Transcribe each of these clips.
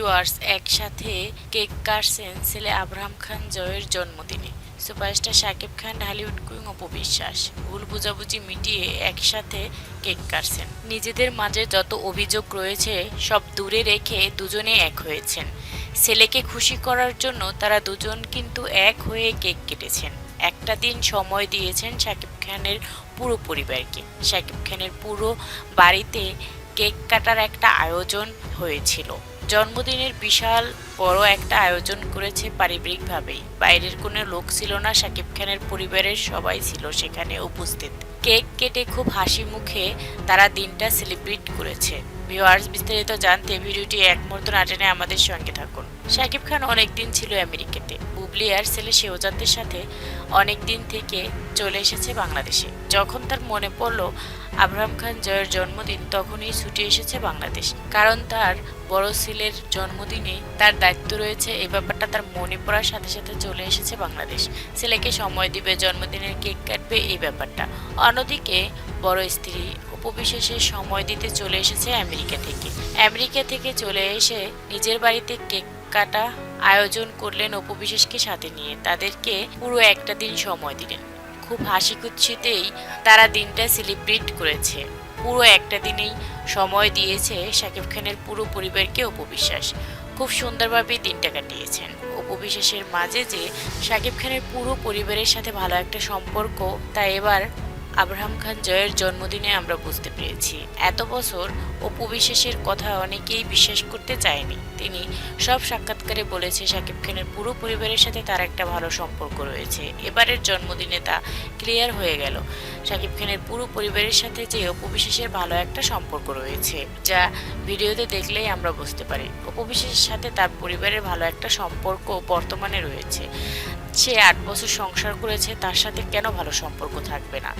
Viewers একসাথে cake কাটছেন ছেলে আব্রাহাম খান জয়ের জন্মদিনে। সুপারস্টার শাকিব খান ঢালিউড কুইং অপবিশ্বাস ভুল বুঝাবুঝি মিটিয়ে একসাথে কেক কাটছেন। নিজেদের মাঝে যত অভিযোগ রয়েছে, সব দূরে রেখে দুজনে এক হয়েছেন। ছেলেকে খুশি করার জন্য তারা দুজন কিন্তু এক হয়ে কেক কেটেছেন। একটা দিন সময় দিয়েছেন শাকিব খানের পুরো পরিবারকে। শাকিব খানের পুরো বাড়িতে কেক কাটার একটা আয়োজন হয়েছিল। জন্মদিনের বিশাল বড় একটা আয়োজন করেছে পারিবারিকভাবেই। বাইরের কোনো লোক ছিল না, শাকিব খানের পরিবারের সবাই ছিল সেখানে উপস্থিত। কেক কেটে খুব হাসি মুখে তারা দিনটা সেলিব্রেট করেছে। ভিউয়ার্স, বিস্তারিত জানতে ভিডিওটি এক মুহূর্ত না টেনে আমাদের সঙ্গে থাকুন। শাকিব খান অনেক দিন ছিল আমেরিকাতে। বুবলি আর ছেলে শেহজাদের সাথে অনেক দিন থেকে চলে এসেছে বাংলাদেশে। যখন তার মনে পড়ল আব্রাহাম খান জয়ের জন্মদিন, তখনই ছুটে এসেছে বাংলাদেশ। কারণ তার বড় ছেলের জন্মদিনে তার দায়িত্ব রয়েছে এই ব্যাপারটা তার মনে পড়ার সাথে সাথে চলে এসেছে বাংলাদেশ। ছেলেকে সময় দিবে, জন্মদিনের কেক কাটবে, এই ব্যাপারটা। অন্যদিকে বড় স্ত্রী উপবিশেষে সময় দিতে চলে এসেছে আমেরিকা থেকে। আমেরিকা থেকে চলে এসে নিজের বাড়িতে কেক কাটা আয়োজন করলেন উপবিশেষকে সাথে নিয়ে। তাদেরকে পুরো একটা দিন সময় দিলেন। খুব হাসি খুশিতেই তারা দিনটা সেলিব্রেট করেছে। পুরো একটা দিনেই সময় দিয়েছে শাকিব খানের পুরো পরিবারকে উপবিশ্বাস খুব সুন্দরভাবে দিনটা কাটিয়েছেন। উপবিশ্বাসের মাঝে যে শাকিব খানের পুরো পরিবারের সাথে ভালো একটা সম্পর্ক, তা এবার আব্রাহাম খান জয়ের জন্মদিনে আমরা বুঝতে পেরেছি। এত বছর অপু বিশ্বাসের কথা অনেকেই বিশ্বাস করতে চায়নি। তিনি সব সাক্ষাৎকারে বলেছে শাকিব খানের পুরো পরিবারের সাথে তার একটা ভালো সম্পর্ক রয়েছে। এবারের জন্মদিনে তা ক্লিয়ার হয়ে গেল। শাকিব খানের পুরো পরিবারের সাথে যে অপু বিশ্বাসের ভালো একটা সম্পর্ক রয়েছে, যা ভিডিওতে দেখলেই আমরা বুঝতে পারি। অপু বিশ্বাসের সাথে তার পরিবারের ভালো একটা সম্পর্ক বর্তমানে রয়েছে। সে আট বছর সংসার করেছে, তার সাথে কেন ভালো সম্পর্ক থাকবে না?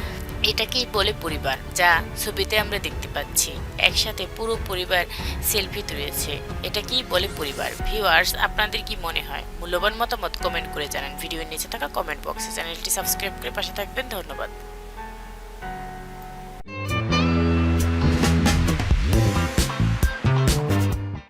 এটাকেই বলে পরিবার, যা ছবিতে আমরা দেখতে পাচ্ছি? একসাথে পুরো পরিবার সেলফি তুলেছে। এটা কি বলে পরিবার? ভিউয়ার্স আপনাদের কি মনে হয়? মূল্যবান মতামত কমেন্ট করে জানান। ভিডিওর নিচে থাকা কমেন্ট বক্সে চ্যানেলটি সাবস্ক্রাইব করে পাশে থাকবেন। ধন্যবাদ।